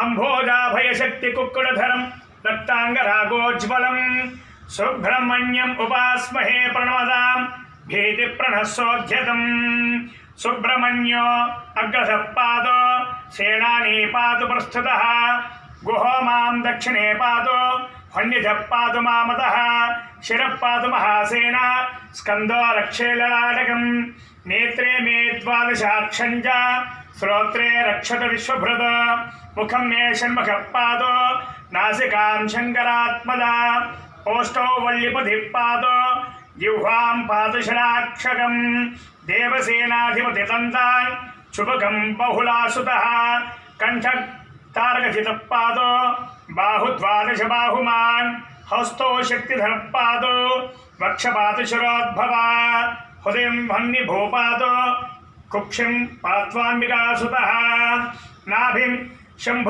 అంభోజాభయశక్తి కుక్కుడధరం రక్తాంగరాగోజ్వలం. సుబ్రహ్మణ్యం ఉపాస్మహే ప్రణవదాం భీతి ప్రణస్సోధ్యతం సుబ్రహ్మణ్యో అగ్రస పాదో సేనానీ పాదు ప్రస్థుత. గుహో మాం దక్షిణే పాదో హన్యజ పాదు మామత. శిరపాదు మహాసేన స్కందో రక్షే లలాటకం నేత్రే మే ద్వాదశాక్షం श्रोत्रे रक्षत विश्वभृद मुखम मे षण्मुख पाद, नासिका शंकरात्मदा ओष्ठौ वल्लिपथिः पाद जिह्वां पादषडाक्षकं देवसेनाधिपतितन्तान् शुभकं बहुलासुतः कण्ठतारकथितः पादो बाहुद्वादशबाहुमान्, हस्तौ शक्तिधरः पादो वक्षपातशिरोद्भवा हृदयं भन्निभूपादो కుక్షిం పాత్వాంబికాసుత నాభిం శంభు